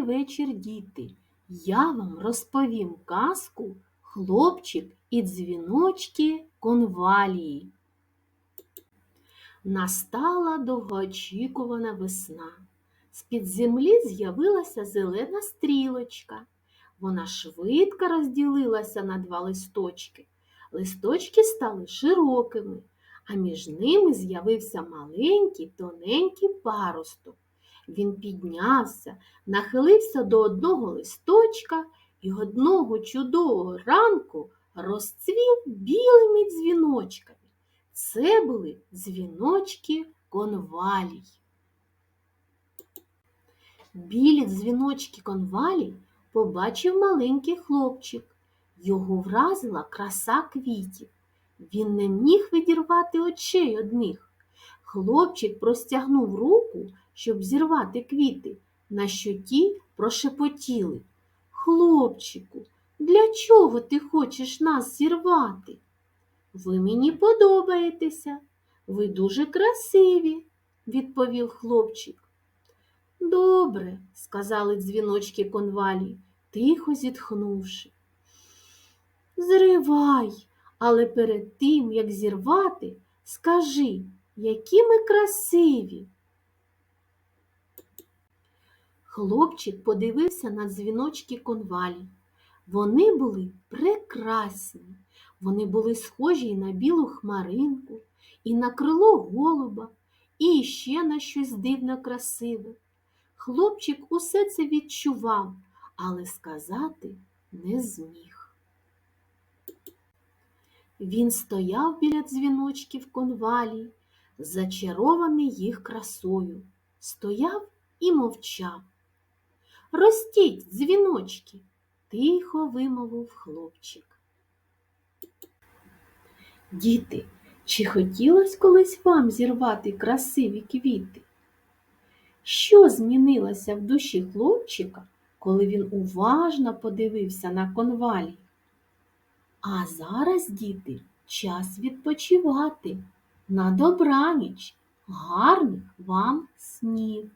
вечір, діти. Я вам розповім казку Хлопчик і дзвіночки конвалії. Настала довгоочікувана весна. З-під землі з'явилася зелена стрілочка. Вона швидко розділилася на два листочки. Листочки стали широкими, а між ними з'явився маленький тоненький паросток. Він піднявся, нахилився до одного листочка і одного чудового ранку розцвів білими дзвіночками. Це були дзвіночки конвалій. Білі дзвіночки конвалій побачив маленький хлопчик. Його вразила краса квітів. Він не міг відірвати очей од них. Хлопчик простягнув руку, щоб зірвати квіти, на що ті прошепотіли. Хлопчику, для чого ти хочеш нас зірвати? Ви мені подобаєтеся, ви дуже красиві, відповів хлопчик. Добре, сказали дзвіночки конвалі, тихо зітхнувши. Зривай, але перед тим, як зірвати, скажи, які ми красиві. Хлопчик подивився на дзвіночки конвалі. Вони були прекрасні. Вони були схожі і на білу хмаринку, і на крило голуба, і ще на щось дивно красиве. Хлопчик усе це відчував, але сказати не зміг. Він стояв біля дзвіночків конвалі, зачарований їх красою, стояв і мовчав. Ростіть, дзвіночки, тихо вимовив хлопчик. Діти, чи хотілось колись вам зірвати красиві квіти? Що змінилося в душі хлопчика, коли він уважно подивився на конвалі? А зараз, діти, час відпочивати. На добраніч, гарних вам снів!